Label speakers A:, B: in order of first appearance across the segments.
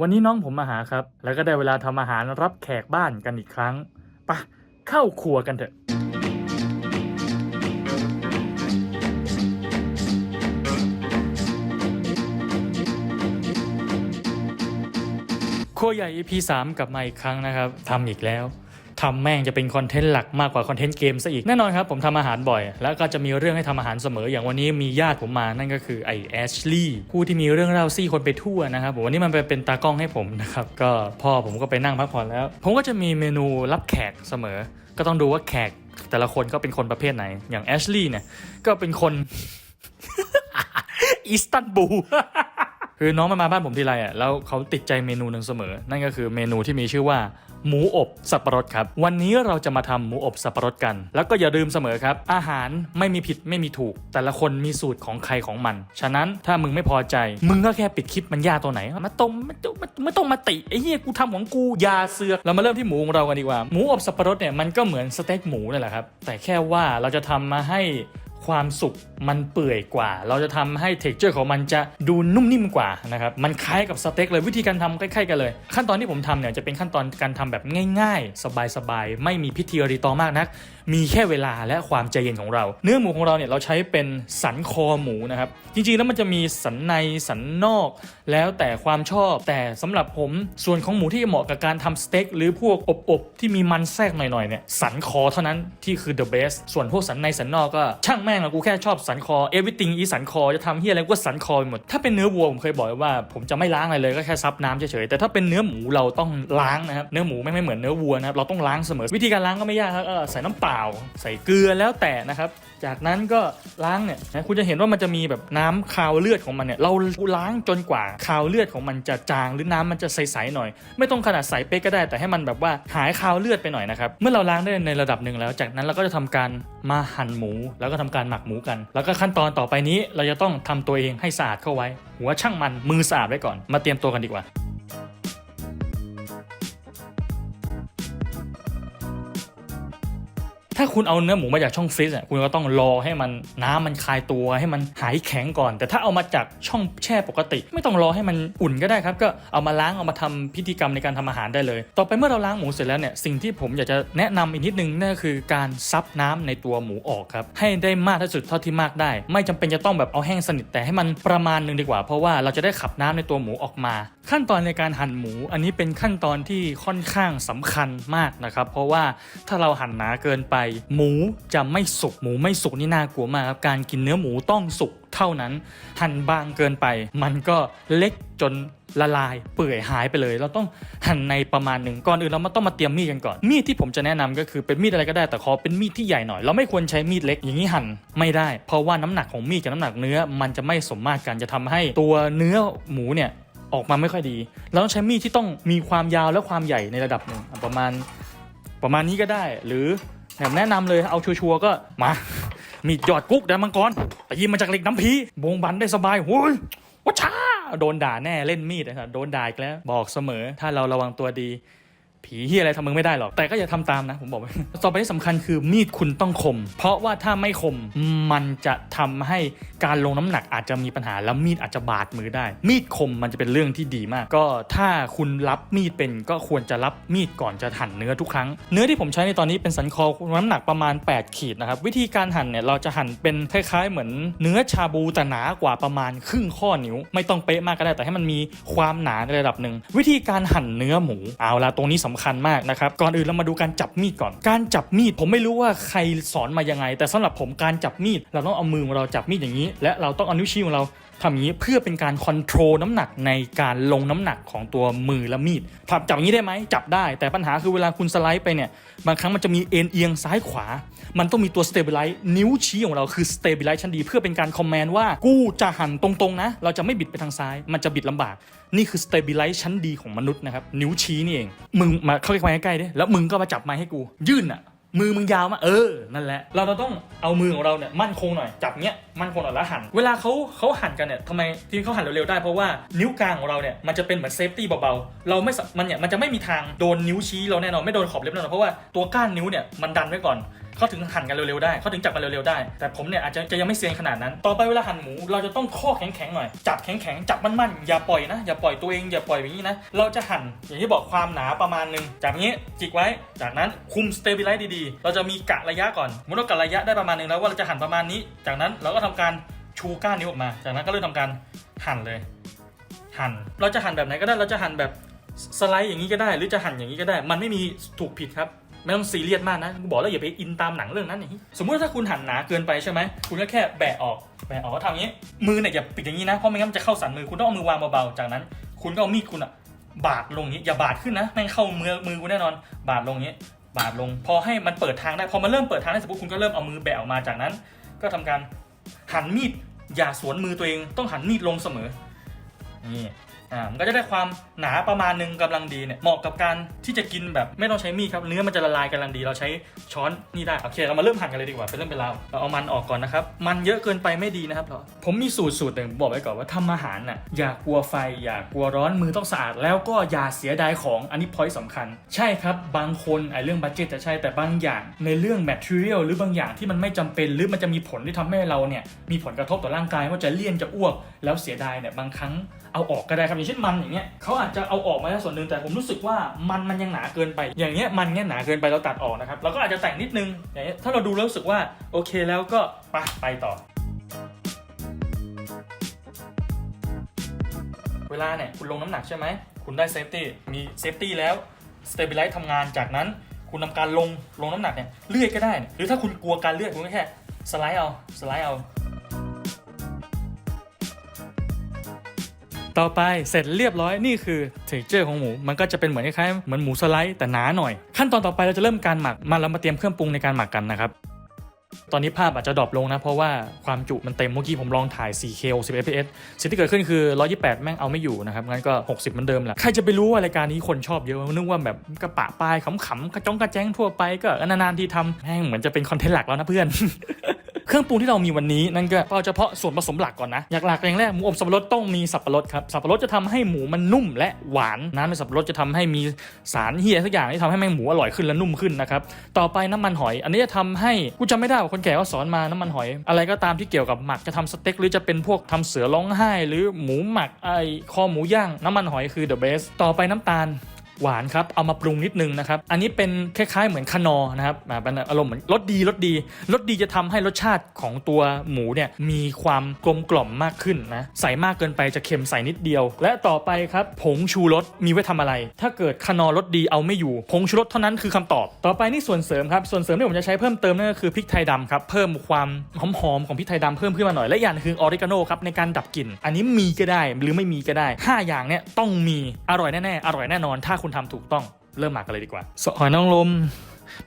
A: วันนี้น้องผมมาหาครับ แล้วก็ได้เวลาทำอาหารรับแขกบ้านกันอีกครั้งปะเข้าครัวกันเถอะ ครัวใหญ่ EP 3กลับมาอีกครั้งนะครับทำอีกแล้ว ทำแม่งจะเป็นคอนเทนต์หลักมากกว่าคอนเทนต์เกมซะอีกแน่นอนครับผมทำอาหารบ่อย แล้วก็จะมีเรื่องให้ทำอาหารเสมออย่างวันนี้มีญาติผมมานั่นก็คือไอแอชลี่ผู้ที่มีเรื่องเล่าซี่คนไปทั่วนะครับผมวันนี้มันไปเป็นตากล้องให้ผมนะครับก็พ่อผมก็ไปนั่งพักผ่อนแล้ว ผมก็จะมีเมนูรับแขกเสมอ ก็ต้องดูว่าแขกแต่ละคนก็เป็นคนประเภทไหน อย่างแอชลี่เนี่ยก็เป็นคนอิสตันบูล คือน้องมันมาบ้านผมทีไรอะแล้วเขาติดใจเมนูหนึ่งเสมอ นั่นก็คือเมนูที่มีชื่อว่า หมูอบสับปะรดครับ วันนี้เราจะมาทำหมูอบสับปะรดกัน แล้วก็อย่าลืมเสมอครับ อาหารไม่มีผิดไม่มีถูก แต่ละคนมีสูตรของใครของมัน ฉะนั้นถ้ามึงไม่พอใจ มึงก็แค่ปิดคลิปมันยากตัวไหน มาตรงไม่ต้องไม่ต้องมาติไอ้เหี้ยกูทำของกูยาเสือกเรามาเริ่มที่หมูของเรากันดีกว่าหมูอบสับปะรดเนี่ยมันก็เหมือนสเต็กหมูนั่นแหละครับแต่แค่ว่าเราจะทำมาให้ ความสุกมันเปื่อยกว่า เราจะทำให้เท็กเจอร์ของมันจะดูนุ่มนิ่มกว่านะครับ มันคล้ายกับสเต็กเลยวิธีการทำใกล้ๆกันเลย ขั้นตอนที่ผมทำเนี่ยจะเป็นขั้นตอนการทำแบบง่าย ๆ สบายๆ ไม่มีพิธีรีตองมากนัก มีแค่เวลาและความใจเย็นของเรา เนื้อหมูของเราเนี่ยเราใช้เป็นสันคอหมูนะครับ จริงๆแล้วมันจะมีสันในสันนอก แล้วแต่ความชอบแต่สำหรับผมส่วนของหมูที่เหมาะกับการทำสเต็กหรือพวกอบๆที่มีมันแทรกหน่อยๆเนี่ยสันคอเท่านั้นที่คือ the best ส่วนพวกสันในสันนอกก็ช่างแม่งอะกูแค่ชอบสันคอ everything อีสันคอจะทำเฮียอะไรก็สันคอไปหมด ถ้าเป็นเนื้อวัวผมเคยบอกว่า ผมจะไม่ล้างอะไรเลยก็แค่ซับน้ำเฉยๆแต่ถ้าเป็นเนื้อหมูเราต้องล้างนะครับเนื้อหมูไม่ไม่เหมือนเนื้อวัวนะครับเราต้องล้างเสมอวิธีการล้างก็ไม่ยากครับใส่น้ำเปล่าใส่เกลือแล้วแต่นะครับ จากนั้นก็ล้างเนี่ยนะคุณจะเห็นว่ามันจะมีแบบน้ำคาวเลือดของมันเนี่ยเราล้างจนกว่าคาวเลือดของมันจะจางหรือน้ำมันจะใสๆหน่อย ไม่ต้องขนาดใสเป๊กก็ได้แต่ให้มันแบบว่าหายคาวเลือดไปหน่อยนะครับเมื่อเราล้างได้ในระดับหนึ่งแล้ว จากนั้นเราก็จะทำการมาหั่นหมู แล้วก็ทำการหมักหมูกัน แล้วก็ขั้นตอนต่อไปนี้เราจะต้องทำตัวเองให้สะอาดเข้าไว้ หัวช่างมันมือสะอาดไว้ก่อน มาเตรียมตัวกันดีกว่า ถ้าคุณเอาเนื้อหมูมาจากช่องฟรีซอะคุณก็ต้องรอให้มันน้ำมันคลายตัวให้มันหายแข็งก่อน แต่ถ้าเอามาจากช่องแช่ปกติ ไม่ต้องรอให้มันอุ่นก็ได้ครับ ก็เอามาล้างเอามาทำพิธีกรรมในการทำอาหารได้เลย ต่อไปเมื่อเราล้างหมูเสร็จแล้วเนี่ยสิ่งที่ผมอยากจะแนะนำอีกนิดนึงนั่นก็คือการซับน้ำในตัวหมูออกครับให้ได้มากที่สุดเท่าที่มากได้ ไม่จำเป็นจะต้องแบบเอาแห้งสนิทแต่ให้มันประมาณนึงดีกว่า เพราะว่าเราจะได้ขับน้ำในตัวหมูออกมา ขั้นตอนในการหั่นหมูอันนี้เป็นขั้นตอนที่ค่อนข้างสำคัญมากนะครับ เพราะว่าถ้าเราหั่นหนาเกินไป หมูจะไม่สุกหมูไม่สุกนี่น่ากลัวมากครับการกินเนื้อหมูต้องสุกเท่านั้น หั่นบางเกินไป มันก็เล็กจนละลายเปื่อยหายไปเลย เราต้องหั่นในประมาณหนึ่งก่อนอื่นเรามาต้องมาเตรียมมีดกันก่อน มีดที่ผมจะแนะนำก็คือเป็นมีดอะไรก็ได้แต่ขอเป็นมีดที่ใหญ่หน่อย เราไม่ควรใช้มีดเล็กอย่างนี้หั่นไม่ได้ เพราะว่าน้ำหนักของมีดกับน้ำหนักเนื้อ มันจะไม่สมมาตรกันจะทำให้ตัวเนื้อหมูเนี่ย ออกมาไม่ค่อยดี เราต้องใช้มีดที่ต้องมีความยาวและความใหญ่ในระดับหนึ่งอะประมาณประมาณนี้ก็ได้ หรือแบบแนะนำเลยเอาชัวร์ๆก็มามีดหยอดกุ๊กแดนมังกรไปยิงมาจากเหล็กน้ำพีบงบันได้สบายโว้ยวัชชาโดนด่าแน่เล่นมีดนะครับโดนด่าอีกแล้ว บอกเสมอ ถ้าเราระวังตัวดี ผีเฮียอะไรทำมึงไม่ได้หรอก แต่ก็อย่าทำตามนะ ผมบอกไว้ต่อไปที่สำคัญคือมีดคุณต้องคม เพราะว่าถ้าไม่คมมันจะทำให้การลงน้ำหนักอาจจะมีปัญหาแล้วมีดอาจจะบาดมือได้ มีดคมมันจะเป็นเรื่องที่ดีมาก ก็ถ้าคุณรับมีดเป็นก็ควรจะรับมีดก่อนจะหั่นเนื้อทุกครั้ง เนื้อที่ผมใช้ในตอนนี้เป็นสันคอน้ำหนักประมาณ 8 ขีดนะครับ วิธีการหั่นเนี่ยเราจะหั่นเป็นคล้ายๆ เหมือนเนื้อชาบูแต่หนากว่าประมาณครึ่งข้อนิ้ว ไม่ต้องเป๊ะมากก็ได้แต่ให้มันมีความหนาในระดับหนึ่งวิธีการหั่นเนื้อหมูเอาละตรงนี้สำคัญมากนะครับ ก่อนอื่นเรามาดูการจับมีดก่อน การจับมีดผมไม่รู้ว่าใครสอนมายังไง แต่สำหรับผมการจับมีด เราต้องเอามือของเราจับมีดอย่างนี้ และเราต้องเอานิ้วชี้ของเราทำอย่างนี้เพื่อเป็นการคอนโทรลน้ำหนักในการลงน้ำหนักของตัวมือและมีดทำจับอย่างนี้ได้ไหมจับได้ แต่ปัญหาคือเวลาคุณสไลด์ไปเนี่ยบางครั้งมันจะมีเอ็นเอียงซ้ายขวา มันต้องมีตัว stabilize นิ้วชี้ของเราคือ stabilize ชั้นดีเพื่อเป็นการคอมแมนด์ว่า กูจะหันตรงๆนะ เราจะไม่บิดไปทางซ้าย มันจะบิดลำบากนี่คือสเตเบลไลซ์ชั้นดีของมนุษย์นะครับนิ้วชี้นี่เอง มึงมาเข้าใกล้ๆใกล้ๆดิแล้วมึงก็มาจับไม้ให้กู ยื่นอะ มือมึงยาวมากเออนั่นแหละ เราเราต้องเอามือของเราเนี่ยมั่นคงหน่อยจับเนี้ยมั่นคงหน่อยแล้วหั่นเวลาเขาเขาหั่นกันเนี่ยทำไมที่เขาหั่นเร็วๆได้เพราะว่านิ้วกลางของเราเนี่ยมันจะเป็นเหมือนเซฟตี้เบาๆเราไม่สมันเนี่ยมันจะไม่มีทางโดนนิ้วชี้เราแน่นอนไม่โดนขอบเล็บแน่นอนเพราะว่าตัวก้านนิ้วเนี่ยมันดันไว้ก่อนเขาถึงหั่นกันเร็วๆได้เขาถึงจับกันเร็วๆได้ แต่ผมเนี่ยอาจจะจะยังไม่เซียนขนาดนั้น ต่อไปเวลาหั่นหมูเราจะต้องข้อแข็งๆหน่อย จับแข็งๆ จับมั่นๆ อย่าปล่อยนะ อย่าปล่อยตัวเอง อย่าปล่อยอย่างนี้นะ เราจะหั่นอย่างที่บอกความหนาประมาณนึง จากนี้จิกไว้ จากนั้นคุมสเต b ิไลซ์ดีเราจะมีกะระยะก่อนมื่อเรากะระยะได้ประมาณนึงแล้วว่าเราจะหั่นประมาณนี้ จากนั้นเราก็ทำการชูก้านนิ้ออกมา จากนั้นก็เริ่มทำการหั่นเลย หั่น เราจะหั่นแบบไหนก็ได้ เราจะหั่นแบบสไลด์อย่างนี้ก็ได้ หรือจะหั่นอย่างนี้ก็ได้ มันไม่มีถูกผิดครับ ไม่ต้องซีเรียสมากนะ บอกแล้วอย่าไปอินตามหนังเรื่องนั้นอย่างนี้สมมติถ้าคุณหั่นหนาเกินไปใช่ไหม คุณก็แค่แบะออก แบะออกก็ทำอย่างนี้ มือเนี่ยอย่าปิดอย่างนี้นะ เพราะไม่งั้นมันจะเข้าสันมือ คุณต้องเอามือวางเบาๆ จากนั้น คุณก็เอามีดคุณอะบาดลงนี้ อย่าบาดขึ้นนะ แม่งเข้ามือมือคุณแน่นอน บาดลงนี้ บาดลง พอให้มันเปิดทางได้ พอมันเริ่มเปิดทางได้สมมติคุณก็เริ่มเอามือแบะออกมาจากนั้น ก็ทำการหันมีดอย่าสวนมือตัวเอง ต้องหันมีดลงเสมอนี่ อ่ามันก็จะได้ความหนาประมาณหนึงกำลังดีเนี่ยเหมาะกับการที่จะกินแบบไม่ต้องใช้มีดครับเนื้อมันจะละลายกำลังดีเราใช้ช้อนนี่ได้โอเคเรามาเริ่มหั่นกันเลยดีกว่าเป็นเรื่องเป็นราวเราเอามันออกก่อนนะครับมันเยอะเกินไปไม่ดีนะครับเราผมมีสูตรสูตรหนึ่งบอกไว้ก่อนว่าทำอาหารน่ะอย่ากลัวไฟอย่ากลัวร้อนมือต้องสะอาดแล้วก็อย่าเสียดายของอันนี้พอยต์สำคัญ ใช่ครับบางคนไอ้เรื่องบัตเจ็ตจะใช่แต่บางอย่างในเรื่อง material หรือบางอย่างที่มันไม่จำเป็นหรือมันจะมีผลที่ทำให้เราเนี่ยมีผลกระทบต่อร่างกายว่าจะเลี่ยนจะอ้วก แล้วเสียดายเนี่ยบางครั้งเอาออกก็ได้ครับอย่างเช่นมันอย่างเงี้ยเขาอาจจะเอาออกมาได้ส่วนหนึ่งแต่ผมรู้สึกว่ามันมันยังหนาเกินไป อย่างเงี้ยมันเงี้ยหนาเกินไปเราตัดออกนะครับเราก็อาจจะแต่งนิดนึงอย่างเงี้ยถ้าเราดูแล้วรู้สึกว่าโอเคแล้วก็ไปไปต่อ เวลาเนี่ยคุณลงน้ำหนักใช่ไหมคุณได้เซฟตี้มีเซฟตี้แล้วสเต b ิไลซ์ทำงานจากนั้นคุณทำการลงลงน้ำหนักเนี่ยเลื่อยก็ได้นะหรือถ้าคุณกลัวการเลื่อยคุณก็แค่สไลด์เอาสไลด์เอา ต่อไปเสร็จเรียบร้อยนี่คือเทคเจอร์ของหมู มันก็จะเป็นเหมือนคล้ายๆเหมือนหมูสไลด์แต่หนาหน่อย ขั้นตอนต่อไปเราจะเริ่มการหมักมาเรามาเตรียมเครื่องปรุงในการหมักกันนะครับตอนนี้ภาพอาจจะดรอปลงนะ เพราะว่าความจุมันเต็มเมื่อกี้ผมลองถ่าย 4K 60 fps สิ่งที่เกิดขึ้นคือ 128 แม่งเอาไม่อยู่นะครับ งั้นก็ 60เหมือนเดิมแหละ ใครจะไปรู้ว่ารายการนี้คนชอบเยอะนึกว่าแบบกระปะปลายขำๆกระจ้องกระแจ้งทั่วไปก็นานๆทีทำแม่งเหมือนจะเป็นคอนเทนต์หลักแล้วนะเพื่อน เครื่องปรุงที่เรามีวันนี้นั่นก็เอาเฉพาะส่วนผสมหลักก่อนนะอย่างหลักอย่างแรกหมูอบสับปะรดต้องมีสับปะรดครับสับปะรดจะทำให้หมูมันนุ่มและหวานน้ำในสับปะรดจะทำให้มีสารเฮียสักอย่างที่ทำให้แม่งหมูอร่อยขึ้นและนุ่มขึ้นนะครับต่อไปน้ำมันหอย อันนี้จะทำให้กูจำไม่ได้ว่าคนแก่เขาสอนมาน้ำมันหอย อะไรก็ตามที่เกี่ยวกับหมักจะทำสเต็กหรือจะเป็นพวกทำเสือร้องไห้ หรือหมูหมักไอคอหมูย่างน้ำมันหอยคือ the best ต่อไปน้ำตาล หวานครับ เอามาปรุงนิดนึงนะครับ อันนี้เป็นคล้ายๆเหมือนคานอนะครับอาเป็นอารมณ์เหมือนรสดีรสดีรสดีจะทำให้รสชาติของตัวหมูเนี่ยมีความกลมกล่อมมากขึ้นนะ ใส่มากเกินไปจะเค็มใส่นิดเดียว และต่อไปครับผงชูรสมีไว้ทำอะไร ถ้าเกิดคานอร์รสดีเอาไม่อยู่ผงชูรสเท่านั้นคือคำตอบ ต่อไปนี่ส่วนเสริมครับ ส่วนเสริมที่ผมจะใช้เพิ่มเติมนั่นก็คือพริกไทยดำครับ เพิ่มความหอมๆของพริกไทยดำเพิ่มขึ้นมาหน่อย และอย่างหนึ่งคือออริกาโนครับในการดับกลิ่น อันนี้มีก็ได้หรือไม่มีก็ได้ห้าอย่างเนี่ยต้องมีอร่อยแน่ๆอร่อยแน่นอนถ้าคุุณทำถูกต้องเริ่มหมักกันเลยดีกว่าหอยนางรม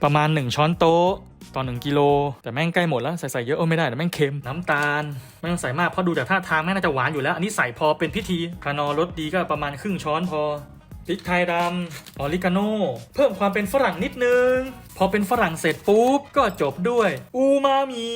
A: ประมาณ 1 ช้อนโต๊ะต่อ1กิโล แต่แม่งใกล้หมดแล้ว ใส่ใส่เยอะโอ้ไม่ได้แต่แม่งเค็ม น้ำตาล ไม่ต้องใส่มากเพราะดูจากท่าทางแม่งน่าจะหวานอยู่แล้ว อันนี้ใส่พอเป็นพิธีคานอรสดีก็ประมาณครึ่งช้อนพอพริกไทยดำออริกาโนเพิ่มความเป็นฝรั่งนิดนึง พอเป็นฝรั่งเสร็จปุ๊บ ก็จบด้วย อูมามิ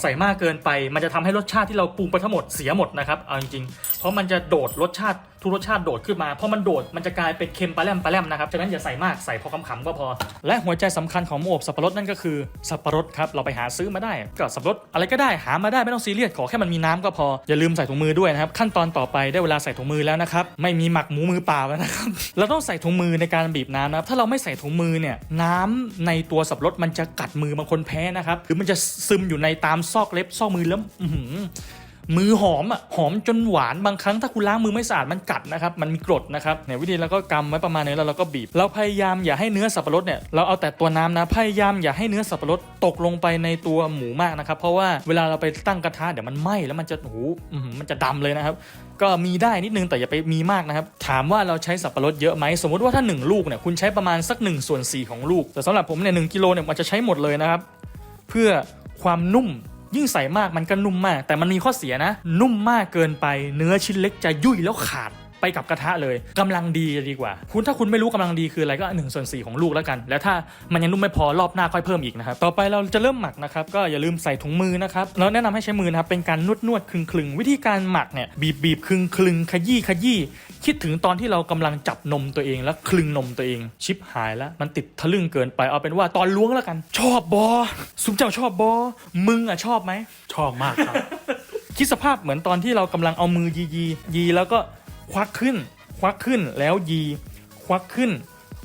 A: ใส่มากเกินไป มันจะทำให้รสชาติที่เราปรุงไปทั้งหมดเสียหมดนะครับ เอาจริงๆ เพราะมันจะโดดรสชาติทุกรสชาติโดดขึ้นมาเพอมันโดดมันจะกลายเป็นเค็มปลาแรมปลาแรมนะครับฉะนั้นอย่าใส่มากใส่พอคำๆก็พอ และหัวใจสำคัญของหมูอบสับปะรดนั่นก็คือสับปะรดครับเราไปหาซื้อมาได้ก็สับปะรดอะไรก็ได้หามาได้ไม่ต้องซีเรียสขอแค่มันมีน้ำก็พออย่าลืมใส่ถุงมือด้วยนะครับขั้นตอนต่อไปได้เวลาใส่ถุงมือแล้วนะครับไม่มีหมักหมูมือเปล่าแล้วนะครับเราต้องใส่ถุงมือในการบีบน้ำนะครับถ้าเราไม่ใส่ถุงมือเนี่ยน้ำในตัวสับปะรดมันจะกัดมือบางคนแพ้นะครับหรือมันจะซึมอยู่ในตามซอกเล็บซอกมือแล้ว มือหอมอะหอมจนหวานบางครั้งถ้าคุณล้างมือไม่สะอาดมันกัดนะครับมันมีกรดนะครับเนี่ยวิธีเราก็กำไว้ประมาณนี้แล้วเราก็บีบเราพยายามอย่าให้เนื้อสับปะรดเนี่ยเราเอาแต่ตัวน้ำนะพยายามอย่าให้เนื้อสับปะรดตกลงไปในตัวหมูมากนะครับเพราะว่าเวลาเราไปตั้งกระทะเดี๋ยวมันไหม้แล้วมันจะโอ้โหอื้อหือมันจะดำเลยนะครับก็มีได้นิดนึงแต่อย่าไปมีมากนะครับถามว่าเราใช้สับปะรดเยอะไหมสมมติว่าถ้า 1 ลูกเนี่ยคุณใช้ประมาณสัก1ส่วน4ของลูก แต่สำหรับผมเนี่ยหกิโลเนี่ยมันจะใช้หมดเลยนะครับเพื่อความนุ่ม ยิ่งใส่มากมันก็นุ่มมาก แต่มันมีข้อเสียนะ นุ่มมากเกินไป เนื้อชิ้นเล็กจะยุ่ยแล้วขาด ไปกับกระทะเลยกำลังดีจะดีกว่า คุณถ้าคุณไม่รู้กำลังดีคืออะไรก็1นส่วนสของลูกแล้วกัน แล้วถ้ามันยังนุ่มไม่พอรอบหน้าค่อยเพิ่มอีกนะครับต่อไปเราจะเริ่มหมักนะครับก็อย่าลืมใส่ถุงมือนะครับแล้วแนะนำให้ใช้มือนะครับเป็นการนวดนวดคลึงคลึงๆวิธีการหมักเนี่ยบีบบีบคลึงคลึงๆขยี้ขยี้คิดถึงตอนที่เรากำลังจับนมตัวเองแล้วคลึงนมตัวเองชิปหายแล้วมันติดทะลึ่งเกินไปเอาเป็นว่าตอนล้วงแล้วกัน ชอบบอสุมเจ้าชอบบอมึงอะชอบไหม
B: ชอบมากครับ
A: คิดสภาพเหมือนตอนที่เรากำลังเอามือยียียีแล้วก็ ควักขึ้น ควักขึ้นแล้วยี ควักขึ้น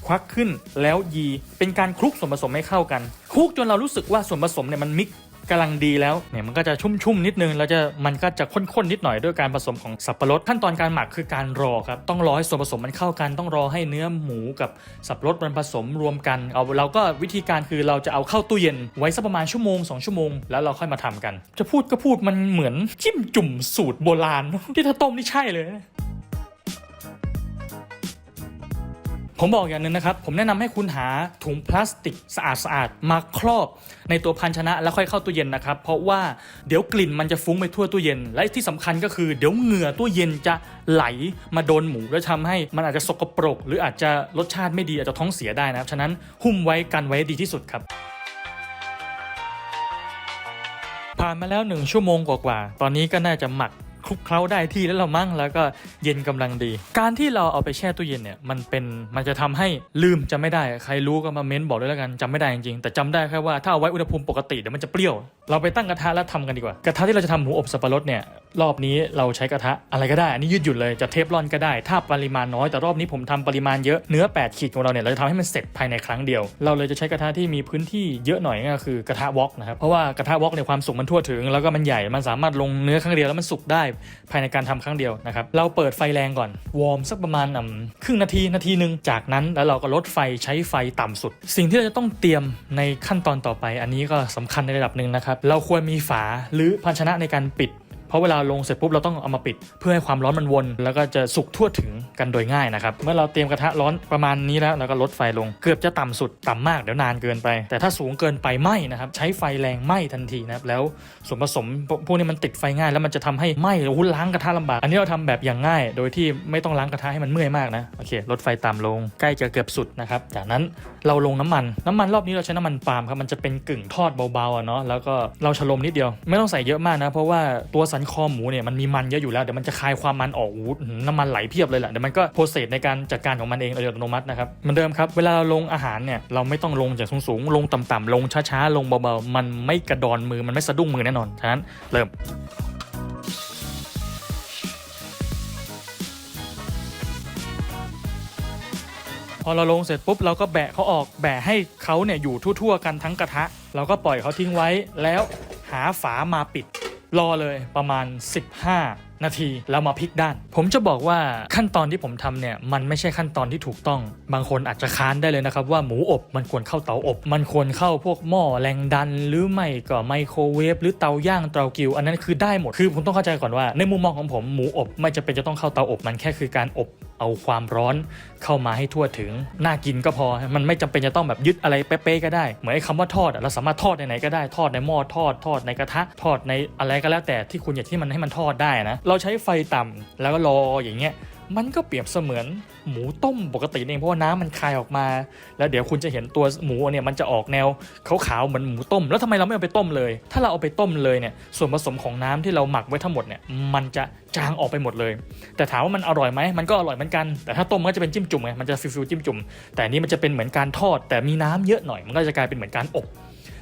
A: ควักขึ้นแล้วยี เป็นการคลุกส่วนผสมให้เข้ากันคลุกจนเรารู้สึกว่าส่วนผสมเนี่ยมันมิกกำลังดีแล้วเนี่ยมันก็จะชุ่มๆนิดนึงแล้วจะมันก็จะข้นๆนิดหน่อยด้วยการผสมของสับปะรดขั้นตอนการหมักคือการรอครับต้องรอให้ส่วนผสมมันเข้ากัน ต้องรอให้เนื้อหมูกับสับปะรดมันผสมรวมกันเอาเราก็วิธีการคือเราจะเอาเข้าตู้เย็นไว้สักประมาณชั่วโมง2ชั่วโมงแล้วเราค่อยมาทำกัน จะพูดก็พูดมันเหมือนจิ้มจุ่มสูตรโบราณที่ถ้าต้มนี่ใช่เลย ผมบอกอย่างหนึ่งนะครับ ผมแนะนำให้คุณหาถุงพลาสติกสะอาดๆมาครอบ ในตัวภาชนะแล้วค่อยเข้าตู้เย็นนะครับ เพราะว่าเดี๋ยวกลิ่นมันจะฟุ้งไปทั่วตู้เย็น และที่สำคัญก็คือเดี๋ยวเหงื่อตู้เย็นจะไหลมาโดนหมูแล้วทำให้มันอาจจะสกปรก หรืออาจจะรสชาติไม่ดีอาจจะท้องเสียได้นะครับ ฉะนั้นหุ้มไว้กันไว้ดีที่สุดครับผ่านมาแล้วหนึ่งชั่วโมงกว่าๆ ตอนนี้ก็น่าจะหมัก คลุกเคล้าได้ที่แล้วเรามั่งแล้วก็เย็นกำลังดี การที่เราเอาไปแช่ตู้เย็นเนี่ยมันเป็นมันจะทำให้ลืมจำไม่ได้ ใครรู้ก็มาเม้นบอกด้วยแล้วกันจำไม่ได้จริงๆแต่จำได้แค่ว่าถ้าเอาไว้อุณหภูมิปกติเดี๋ยวมันจะเปรี้ยว เราไปตั้งกระทะแล้วทำกันดีกว่า กระทะที่เราจะทำหมูอบสับปะรดเนี่ยรอบนี้เราใช้กระทะอะไรก็ได้อันนี้ยืดหยุ่นเลยจะเทฟลอนก็ได้ ถ้าปริมาณน้อยแต่รอบนี้ผมทำปริมาณเยอะเนื้อ 8 ขีดของเราเนี่ยเราจะทำให้มันเสร็จภายในครั้งเดียว เราเลยจะใช้กระทะที่มีพื้นที่เยอะหน่อยก็คือกระทะวอกนะครับเพราะว่ากระทะวอกเนี่ยความสุกมันทั่วถึง แล้วก็มันใหญ่มันสามารถลงเนื้อครั้งเดียวแล้วมันสุกได้ภายในการทำครั้งเดียวนะครับเราเปิดไฟแรงก่อนวอร์มสักประมาณครึ่งนาทีนาทีหนึ่งจากนั้นแล้วเราก็ลดไฟใช้ไฟต่ำสุด สิ่งที่เราจะต้องเตรียมในขั้นตอนต่อไป อันนี้ก็สำคัญในระดับหนึ่งนะครับเราควรมีฝาหรือภาชนะในการปิด เพราะเวลาลงเสร็จปุ๊บเราต้องเอามาปิด เพื่อให้ความร้อนมันวน แล้วก็จะสุกทั่วถึงกันโดยง่ายนะครับ เมื่อเราเตรียมกระทะร้อนประมาณนี้แล้วเราก็ลดไฟลง เกือบจะต่ำสุดต่ำมากเดี๋ยวนานเกินไป แต่ถ้าสูงเกินไปไหมนะครับใช้ไฟแรงไหมทันทีนะครับแล้วส่วนผสมพวกนี้มันติดไฟง่าย แล้วมันจะทำให้ไหม้โอ้โหล้างกระทะลำบาก อันนี้เราทำแบบอย่างง่าย โดยที่ไม่ต้องล้างกระทะให้มันเมื่อยมากนะโอเคลดไฟต่ำลงใกล้จะเกือบสุดนะครับจากนั้นเราลงน้ำมัน น้ำมันรอบนี้เราใช้น้ำมันปาล์มครับมันจะเป็นกึ่งทอดเบาๆอะเนาะแล้วก็เราฉลมนิดเดียว ไม่ต้องใส่เยอะมากนะเพราะว่าตัวสันคอหมูเนี่ยมันมีมันเยอะอยู่แล้วเดี๋ยวมันจะคายความมันออกอู้หูน้ำมันไหลเพียบเลยแหละเดี๋ยวมันก็โปรเซสในการจัดการของมันเองโดยอัตโนมัตินะครับเหมือนเดิมครับเวลาเราลงอาหารเนี่ยเราไม่ต้องลงจากสูงๆลงต่ำๆลงช้าๆลงเบาๆมันไม่กระดอนมือมันไม่สะดุ้งมือแน่นอนฉะนั้นเริ่มพอเราลงเสร็จปุ๊บเราก็แบะเขาออกแบะให้เขาเนี่ยอยู่ทั่วๆกันทั้งกระทะ เราก็ปล่อยเขาทิ้งไว้แล้วหาฝามาปิด รอเลยประมาณ 15 นาทีแล้วมาพลิกด้าน ผมจะบอกว่าขั้นตอนที่ผมทำเนี่ยมันไม่ใช่ขั้นตอนที่ถูกต้อง บางคนอาจจะค้านได้เลยนะครับว่าหมูอบมันควรเข้าเตาอบ มันควรเข้าพวกหม้อแรงดัน หรือไม่ก็ไมโครเวฟหรือเตาย่างเตากิวอันนั้นคือได้หมดคือผมต้องเข้าใจก่อนว่าในมุมมองของผมหมูอบไม่จะเป็นจะต้องเข้าเตาอบมันแค่คือการอบเอาความร้อนเข้ามาให้ทั่วถึง น่ากินก็พอ มันไม่จำเป็นจะต้องแบบยึดอะไรเป๊ะๆก็ได้ เหมือนไอ้คำว่าทอดเราสามารถทอดในไหนก็ได้ ทอดในหม้อทอด ทอดในกระทะ ทอดในอะไรก็แล้วแต่ที่คุณอยากที่มันให้มันทอดได้นะเราใช้ไฟต่ำแล้วก็รออย่างเงี้ยมันก็เปรียบเสมือนหมูต้มปกติเองเพราะว่าน้ำมันคายออกมา แล้วเดี๋ยวคุณจะเห็นตัวหมูเนี่ยมันจะออกแนวขาวๆเหมือนหมูต้ม แล้วทำไมเราไม่เอาไปต้มเลย ถ้าเราเอาไปต้มเลยเนี่ยส่วนผสมของน้ำที่เราหมักไว้ทั้งหมดเนี่ยมันจะจางออกไปหมดเลย แต่ถามว่ามันอร่อยไหมมันก็อร่อยเหมือนกัน แต่ถ้าต้มมันก็จะเป็นจิ้มจุ่มไงมันจะฟิลๆจิ้มจุ่มแต่อันนี้มันจะเป็นเหมือนการทอด แต่มีน้ำเยอะหน่อย มันก็จะกลายเป็นเหมือนการอบ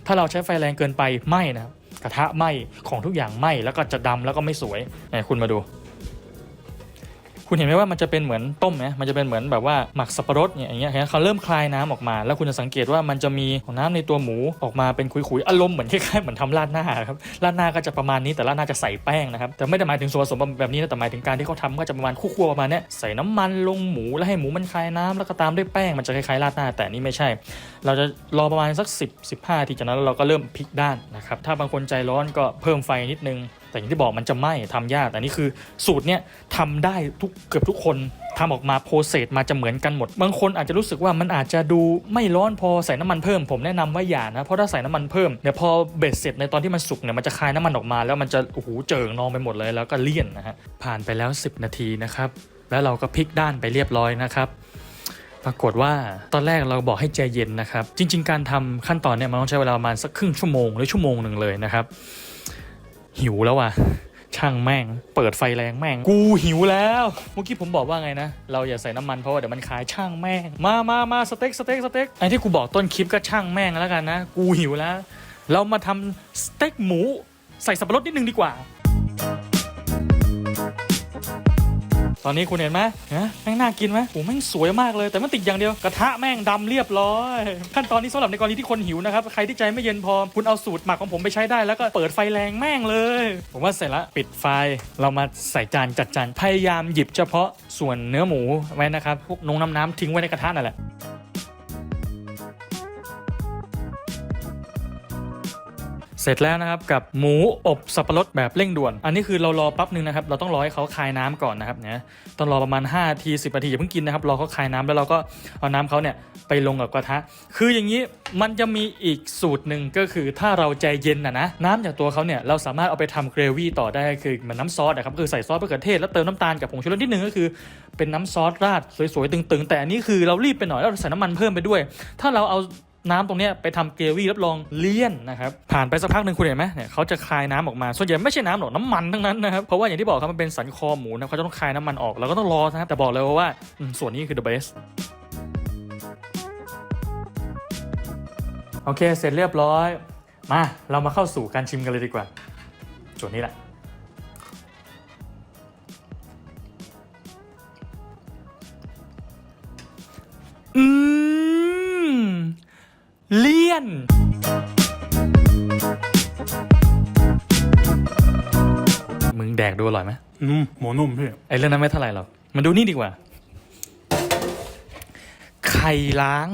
A: ถ้าเราใช้ไฟแรงเกินไปไหม้นะ กระทะไหม้ของทุกอย่างไหม้แล้วก็จะดำแล้วก็ไม่สวยไหนคุณมาดู คุณเห็นไหมว่ามันจะเป็นเหมือนต้มไหมมันจะเป็นเหมือนแบบว่าหมักสับปะรดเนี่ยอย่างเงี้ยเขาเริ่มคลายน้ำออกมา แล้วคุณจะสังเกตว่ามันจะมีของน้ำในตัวหมูออกมาเป็นขุยๆอารมณ์เหมือนคล้ายๆเหมือนทำราดหน้าครับราดหน้าก็จะประมาณนี้แต่ราดหน้าจะใส่แป้งนะครับแต่ไม่ได้หมายถึงส่วนผสมแบบนี้นะแต่หมายถึงการที่เขาทำก็จะประมาณคั่วๆประมาณนี้ใส่น้ำมันลงหมูแล้วให้หมูมันคลายน้ำแล้วก็ตามด้วยแป้งมันจะคล้ายๆราดหน้าแต่นี่ไม่ใช่ เราจะรอประมาณสัก 10 15ทีจากนั้นเราก็เริ่มพลิกด้านนะครับถ้าบางคนใจร้อนก็เพิ่มไฟนิดนึง แต่อย่างที่บอกมันจะไหม้ทำยากแต่นี่คือสูตรเนี้ยทำได้ทุกเกือบทุกคนทำออกมาโปรเซสมาจะเหมือนกันหมด บางคนอาจจะรู้สึกว่ามันอาจจะดูไม่ร้อนพอใส่น้ำมันเพิ่ม ผมแนะนำว่าอย่านะ เพราะถ้าใส่น้ำมันเพิ่มเดี๋ยวพอเบ็ดเสร็จในตอนที่มันสุกเนี่ยมันจะคายน้ำมันออกมา แล้วมันจะโอ้โหเจิ่งนองไปหมดเลยแล้วก็เลี่ยนนะฮะผ่านไปแล้ว 10 นาทีนะครับแล้วเราก็พลิกด้านไปเรียบร้อยนะครับปรากฏว่าตอนแรกเราบอกให้ใจเย็นนะครับ จริง ๆ การทำขั้นตอนเนี่ยมันต้องใช้เวลาประมาณสักครึ่งชั่วโมงหรือชั่วโมงหนึ่งเลยนะครับ หิวแล้วว่ะช่างแม่ง เปิดไฟแรงแม่ง กูหิวแล้ว เมื่อกี้ผมบอกว่าไงนะ เราอย่าใส่น้ำมันเพราะว่าเดี๋ยวมันขายช่างแม่ง มามามาสเต็กสเต็กสเต็กไอ้ที่กูบอกต้นคลิปก็ช่างแม่งแล้วกันนะ กูหิวแล้ว เรามาทำสเต็กหมู ใส่สับปะรดนิดนึงดีกว่า ตอนนี้คุณเห็นไหมฮะแม่งน่ากินไหมโอ้แม่งสวยมากเลยแต่มันติดอย่างเดียวกระทะแม่งดำเรียบร้อย ขั้นตอนนี้สำหรับในกรณีที่คนหิวนะครับใครที่ใจไม่เย็นพอคุณเอาสูตรหมักของผมไปใช้ได้แล้วก็เปิดไฟแรงแม่งเลย ผมว่าเสร็จละปิดไฟเรามาใส่จานจัดจานพยายามหยิบเฉพาะส่วนเนื้อหมูไว้นะครับพวกนงน้ำน้ำทิ้งไว้ในกระทะนั่นแหละ เสร็จแล้วนะครับกับหมูอบสับปะรดแบบเร่งด่วน อันนี้คือเรารอแปั๊บนึงนะครับเราต้องรอให้เขาคายน้ำก่อนนะครับเนี่ยต้องรอประมาณ5นาที10นาทีอย่าเพิ่งกินนะครับรอเขาคายน้ำแล้วเราก็เอาน้ำเขาเนี่ยไปลงกับกระทะ คืออย่างนี้มันจะมีอีกสูตรหนึ่งก็คือถ้าเราใจเย็นนะนะน้ำจากตัวเขาเนี่ยเราสามารถเอาไปทำเกรวี่ต่อได้คือเหมันน้ำซอสนะครับคือใส่ซอสมะเขือเทศแล้วเติมน้ำตาลกับผงชูรสนิดนึงก็คือเป็นน้ำซอสราดสวยๆตึงๆ แต่อันนี้คือเรารีบไปหน่อยแล้วเราใส่น้ำมันเพิ่มไปด้วย ถ้าเราเอา น้ำตรงเนี้ยไปทำเกรวี่รับรองเลี่ยนนะครับผ่านไปสักพักหนึ่งคุณเห็นไหมเนี่ยเขาจะคายน้ำออกมาส่วนใหญ่ไม่ใช่น้ำหรอกน้ำมันทั้งนั้นนะครับเพราะว่าอย่างที่บอกครับมันเป็นสันคอหมูนะเขาจะต้องคายน้ำมันออกเราก็ต้องรอนะครับแต่บอกเลยว่าส่วนนี้คือ the best โอเค เสร็จเรียบร้อย มา เรามาเข้าสู่การชิมกันเลยดีกว่าส่วนนี้แหละ กดูอร่อยไหม
B: นุ่มหมูนุ่มพี่
A: ไอ้เรื่องนั้นไม่เท่าไหร่หรอก มันดูนี่ดีกว่า ไข่ล้าง